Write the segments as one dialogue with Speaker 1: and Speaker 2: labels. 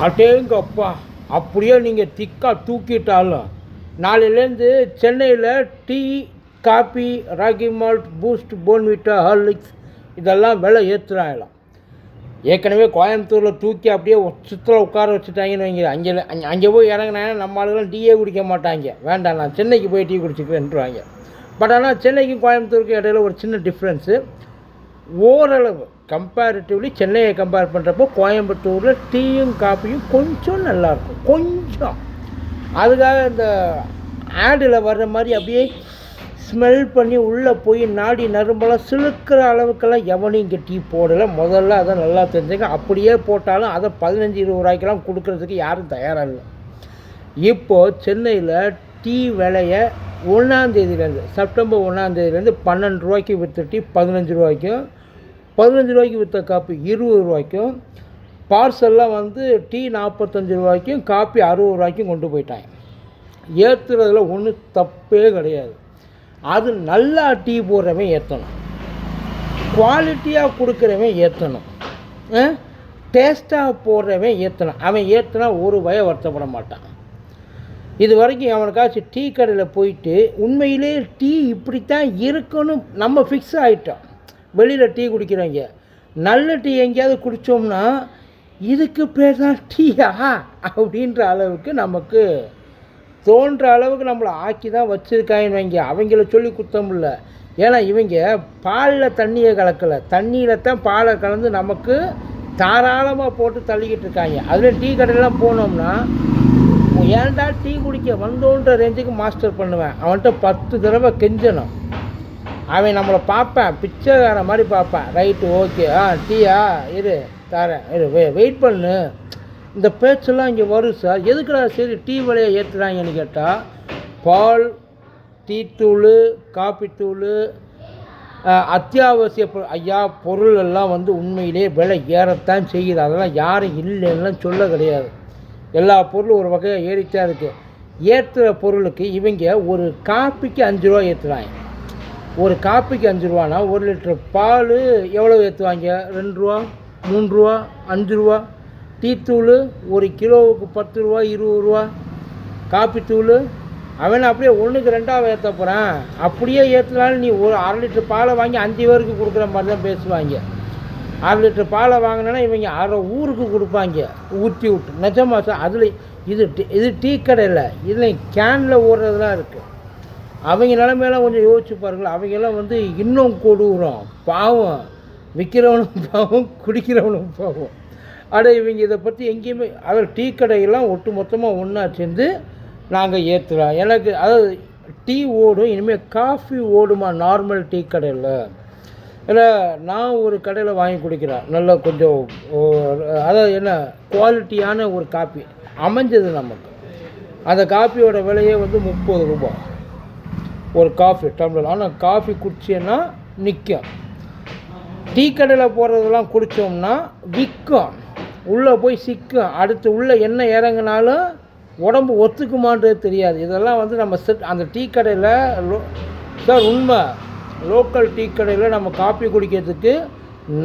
Speaker 1: அட்டேங்கப்பா அப்படியே நீங்கள் திக்காக தூக்கிட்டாலும் நாளையிலேருந்து சென்னையில் tea coffee ragi malt Boost Bournvita Horlicks இதெல்லாம் விலை ஏற்றுறாங்களாம் ஏற்கனவே கோயம்புத்தூரில் தூக்கி அப்படியே சுற்றில் உட்கார வச்சுட்டாங்கன்னு வைங்க. அங்கே அங்கே அங்கே போய் இறங்கினாங்கன்னா நம்ம ஆளுகளும் டீயே குடிக்க மாட்டாங்க. வேண்டாம் நான் சென்னைக்கு போய் டீ குடிச்சிக்கிறேன்ட்டுருவாங்க பட் ஆனால் சென்னைக்கும் கோயம்புத்தூருக்கும் இடையில ஒரு சின்ன டிஃப்ரென்ஸு ஓரளவு கம்பேரிட்டிவ்லி சென்னையை கம்பேர் பண்ணுறப்போ கோயம்புத்தூரில் டீயும் காப்பியும் கொஞ்சம் நல்லாயிருக்கும். கொஞ்சம். அதுக்காக இந்த ஆடில் வர்ற மாதிரி அப்படியே ஸ்மெல் பண்ணி உள்ளே போய் நாடி நரம்பெல்லாம் சிலுக்கிற அளவுக்கெல்லாம் எவனையும் இங்கே டீ போடலை. முதல்ல அதை நல்லா தெரிஞ்சுங்க. அப்படியே போட்டாலும் அதை பதினஞ்சு இருபது ரூபாய்க்கெல்லாம் கொடுக்கறதுக்கு யாரும் தயாராக இல்லை. இப்போது சென்னையில் டீ விலையை ஒன்றாந்தேதியிலேருந்து செப்டம்பர் ஒன்றாந்தேதியிலேருந்து பன்னெண்டு ரூபாய்க்கு விற்று டீ பதினஞ்சு ரூபாய்க்கும் பதினஞ்சு ரூபாய்க்கு விற்ற காப்பி இருபது ரூபாய்க்கும் பார்சல்லாம் வந்து டீ நாற்பத்தஞ்சு ரூபாய்க்கும் காப்பி அறுபது ரூபாய்க்கும் கொண்டு போயிட்டாங்க. ஏற்றுறதுல ஒன்றும் தப்பே கிடையாது. அது நல்லா டீ போடுறவன் ஏற்றணும் குவாலிட்டியாக கொடுக்குறவன் ஏற்றணும் டேஸ்ட்டாக போடுறவன் ஏற்றணும் அவன் ஏற்றினா ஒரு பய வருத்தப்பட மாட்டான். இது வரைக்கும் அவனுக்காச்சும் டீ கடையில் போயிட்டு உண்மையிலே டீ இப்படித்தான் இருக்கணும் நம்ம ஃபிக்ஸ் ஆகிட்டோம் வெளியில் டீ குடிக்கிறவங்க நல்ல டீ எங்கேயாவது குடித்தோம்னா இதுக்கு பேர் தான் டீயா? அப்படின்ற அளவுக்கு நமக்கு தோன்ற அளவுக்கு நம்மளை ஆக்கி தான் வச்சுருக்காங்க வைங்க. அவங்கள சொல்லி குத்தம் ஏன்னா இவங்க பாலில் தண்ணியை கலக்கலை. தண்ணியில் தான் பாலை கலந்து நமக்கு தாராளமாக போட்டு தள்ளிக்கிட்டு இருக்காங்க. அதில் டீ கடையெல்லாம் போனோம்னா ஏன்டா டீ குடிக்க வந்தோன்ற ரேஞ்சுக்கு மாஸ்டர் பண்ணுவேன். அவன்கிட்ட பத்து தடவை கெஞ்சணும். அவன் நம்மளை பார்ப்பேன் பிச்சைக்கார மாதிரி பார்ப்பேன். ரைட்டு ஓகே ஆ டீயா இரு தரேன் இரு வெ வெயிட் பண்ணு. இந்த பேச்செல்லாம் இங்கே வரும் சார் எதுக்குடா சரி டீ விலையை ஏற்றுறாங்கன்னு கேட்டால் பால் டீத்தூள் காப்பித்தூள் அத்தியாவசிய பொருள் ஐயா பொருள் எல்லாம் வந்து உண்மையிலே விலை ஏறத்தான் செய்யுது. அதெல்லாம் யாரும் இல்லைன்னுலாம் சொல்ல கிடையாது. எல்லா பொருளும் ஒரு வகையாக ஏறித்தான் இருக்குது ஏற்றுற பொருளுக்கு இவங்க ஒரு காப்பிக்கு அஞ்சு ரூபா ஏற்றுறாங்க ஒரு காப்பிக்கு அஞ்சு ரூபானா ஒரு லிட்டர் பால் எவ்வளோ ஏற்றுவாங்க ரெண்டு ரூபா மூணு ரூபா அஞ்சு ரூபா. டீத்தூள் ஒரு கிலோவுக்கு பத்து ரூபா இருபது ரூபா. காப்பித்தூள் அவன் அப்படியே ஒன்றுக்கு ரெண்டாக ஏற்ற போகிறான் அப்படியே ஏற்றினாலும் நீ ஒரு அரை லிட்டர் பாலை வாங்கி அஞ்சு பேருக்கு கொடுக்குற மாதிரி தான் பேசுவாங்க. அரை லிட்டர் பாலை வாங்கினா இவங்க அரை ஊருக்கு கொடுப்பாங்க. ஊற்றி விட்டு. நிஜமாக சார் அதில் இது இது டீ கடையில் இதில் கேனில் ஓடுறதுலாம் இருக்குது அவங்க நிலமையெல்லாம் கொஞ்சம் யோசிச்சு பாருங்களேன். அவங்கெல்லாம் வந்து இன்னும் கொடூரம் பாவம். விற்கிறவனும் பாவம் குடிக்கிறவனும் பாவம். அட இவங்க இதை பற்றி எங்கேயுமே அதாவது டீ கடையெல்லாம் ஒட்டு மொத்தமாக ஒன்றா சேர்ந்து நாங்கள் ஏற்றுறோம் எனக்கு அதாவது டீ ஓடும் இனிமேல் காஃபி ஓடுமா நார்மல் டீ கடையில்? இல்லை நான் ஒரு கடையில் வாங்கி குடிக்கிறேன். நல்ல கொஞ்சம் அதாவது என்ன குவாலிட்டியான ஒரு காப்பி அமைஞ்சது நமக்கு. அந்த காப்பியோட விலையே வந்து முப்பது ரூபாய். ஒரு காஃபி டம்ளர். ஆனால் காஃபி குடிச்சேன்னா நிற்கும் டீ கடையில் போடுறதெல்லாம் குடித்தோம்னா விற்கும் உள்ளே போய் சிக்கும். அடுத்து உள்ளே என்ன இறங்குனாலும் உடம்பு ஒத்துக்குமான்றது தெரியாது. இதெல்லாம் வந்து நம்ம செட் அந்த டீ கடையில் லோ சார் உண்மை. லோக்கல் டீ கடையில் நம்ம காஃபி குடிக்கிறதுக்கு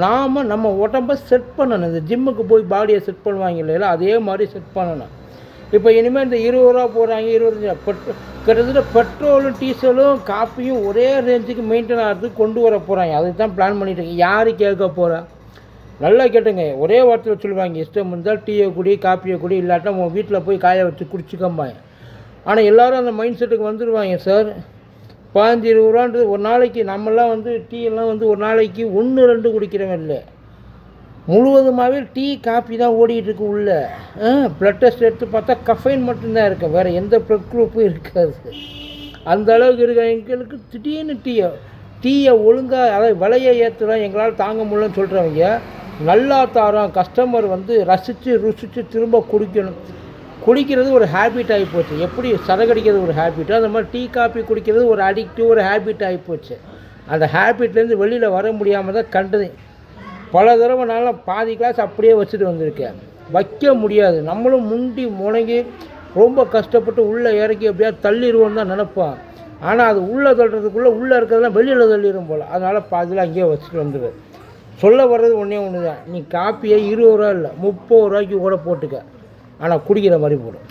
Speaker 1: நாம் நம்ம உடம்பை செட் பண்ணணும். இந்த ஜிம்முக்கு போய் பாடியை செட் பண்ணுவாங்க இல்லையா? அதே மாதிரி செட் பண்ணணும். இப்போ இனிமேல் இந்த இருபது ரூபா போடுறாங்க இருபது ரூபா. கிட்டத்தட்ட பெட்ரோலும் டீசலும் காப்பியும் ஒரே ரேஞ்சுக்கு மெயின்டைன் ஆகிறதுக்கு கொண்டு வர போகிறாங்க அதுக்கு தான் பிளான் பண்ணிட்டு இருக்கேன். யார் கேட்க போகிறா நல்லா கேட்டுங்க. ஒரே வார்த்தையில் சொல்லுவாங்க இஷ்டம் இருந்தால் டீயை குடி காப்பியை குடி இல்லாட்டா உன் வீட்டில் போய் காய வச்சு குடிச்சிக்கம்பாங்க. ஆனால் எல்லோரும் அந்த மைண்ட் செட்டுக்கு வந்துடுவாங்க சார் பாஞ்சு இருபது ரூபான்றது ஒரு நாளைக்கு நம்மலாம் வந்து டீ எல்லாம் வந்து ஒரு நாளைக்கு ஒன்று ரெண்டு குடிக்கிறவன் இல்லை. முழுவதுமாகவே டீ காஃபி தான் ஓடிட்டுருக்கு உள்ளே. ப்ளட் டெஸ்ட் எடுத்து பார்த்தா கஃபைன் மட்டும்தான் இருக்கும் வேறு எந்த ப்ளட் குரூப்பும் இருக்காது. அந்த அளவுக்கு இருக்க. எங்களுக்கு திடீர்னு டீயை டீயை ஒழுங்காக அதாவது விலையை ஏற்றுறோம் எங்களால் தாங்க முடியலன்னு சொல்கிறவங்க நல்லா தாரோம் கஸ்டமர் வந்து ரசித்து ருசித்து திரும்ப குடிக்கணும். குடிக்கிறது ஒரு ஹேபிட் ஆகி போச்சு. எப்படி சரகடிக்கிறது ஒரு ஹேபிட்டோ அந்த மாதிரி டீ காஃபி குடிக்கிறது ஒரு அடிக்டிவ் ஒரு ஹேபிட் ஆகி போச்சு. அந்த ஹேபிட்லேருந்து வெளியில் வர முடியாமல் தான் கண்டது. பல தடவை நான்லாம் பாதி கிளாஸ் அப்படியே வச்சுட்டு வந்திருக்கேன். வைக்க முடியாது. நம்மளும் முண்டி முணங்கி ரொம்ப கஷ்டப்பட்டு உள்ளே இறக்கி எப்படியா தள்ளிடுவோம் தான் நினைப்போம். ஆனால் அது உள்ளே தள்ளுறதுக்குள்ளே உள்ளே இருக்கிறதெல்லாம் வெளியில் தள்ளிடும் போல். அதனால் பாதியில் அங்கேயே வச்சுட்டு வந்துடுவேன் சொல்ல வர்றது ஒன்றே ஒன்று தான் நீ காப்பியை இருபது ரூபா இல்லை முப்பது ரூபாய்க்கு கூட போட்டுக்க. ஆனால் குடிக்கிற மாதிரி போடும்.